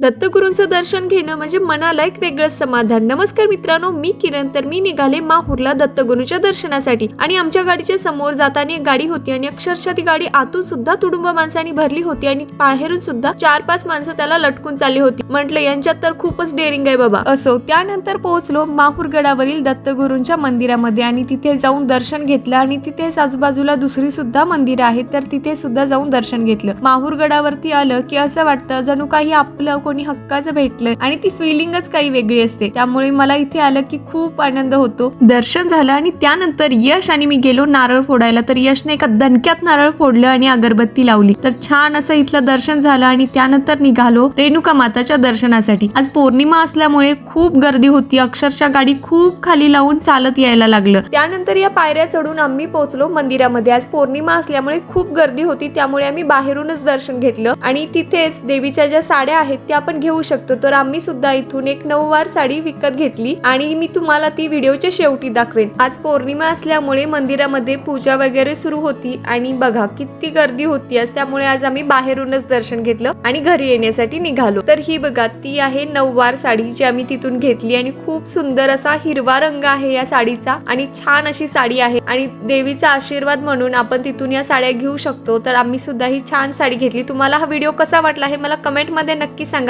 दत्तगुरूंचं दर्शन घेणं म्हणजे मनाला एक वेगळंच समाधान. नमस्कार मित्रांनो मी किरण. तर मी निघाले माहूरला दत्तगुरूंच्या दर्शनासाठी. आणि आमच्या गाडीच्या समोर जाताना एक गाडी होती आणि अक्षरशः ती गाडी आतून सुद्धा तुडुंब माणसांनी भरली होती आणि बाहेरून सुद्धा चार पाच माणसं त्याला लटकून चालली होती. म्हटलं यांच्यात तर खूपच डेअरिंग आहे बाबा. असो त्यानंतर पोहोचलो माहूर गडावरील दत्तगुरूंच्या मंदिरामध्ये आणि तिथे जाऊन दर्शन घेतलं आणि तिथेच आजूबाजूला दुसरी सुद्धा मंदिरं आहेत तर तिथे सुद्धा जाऊन दर्शन घेतलं. माहूर गडावरती आलं की असं वाटतं जणू काही आपलं कोणी हक्काचं भेटलं आणि ती फिलिंगच काही वेगळी असते. त्यामुळे मला इथे आलं की खूप आनंद होतो. दर्शन झालं आणि त्यानंतर यश आणि मी गेलो नारळ फोडायला. तर यशने एका दणक्यात नारळ फोडलं आणि अगरबत्ती लावली. तर छान असं इथलं दर्शन झालं आणि त्यानंतर निघालो रेणुका माताच्या दर्शनासाठी. आज पौर्णिमा असल्यामुळे खूप गर्दी होती. अक्षरशः गाडी खूप खाली लावून चालत यायला लागलं. त्यानंतर या पायऱ्या चढून आम्ही पोहोचलो मंदिरामध्ये. आज पौर्णिमा असल्यामुळे खूप गर्दी होती. त्यामुळे आम्ही बाहेरूनच दर्शन घेतलं आणि तिथेच देवीच्या ज्या साड्या आहेत त्या आपण घेऊ शकतो. तर आम्ही सुद्धा इथून एक नऊवार साडी विकत घेतली आणि मी तुम्हाला ती व्हिडिओच्या शेवटी दाखवेन. आज पौर्णिमा असल्यामुळे मंदिरामध्ये पूजा वगैरे सुरू होती आणि बघा किती गर्दी होती आज. त्यामुळे आज आम्ही बाहेरूनच दर्शन घेतलं आणि घरी येण्यासाठी निघालो. तर ही बघा ती आहे नऊवार साडी जी आम्ही तिथून घेतली आणि खूप सुंदर असा हिरवा रंग आहे या साडीचा आणि छान अशी साडी आहे आणि देवीचा आशीर्वाद म्हणून आपण तिथून या साड्या घेऊ शकतो. तर आम्ही सुद्धा ही छान साडी घेतली. तुम्हाला हा व्हिडिओ कसा वाटला हे मला कमेंटमध्ये नक्की सांगा.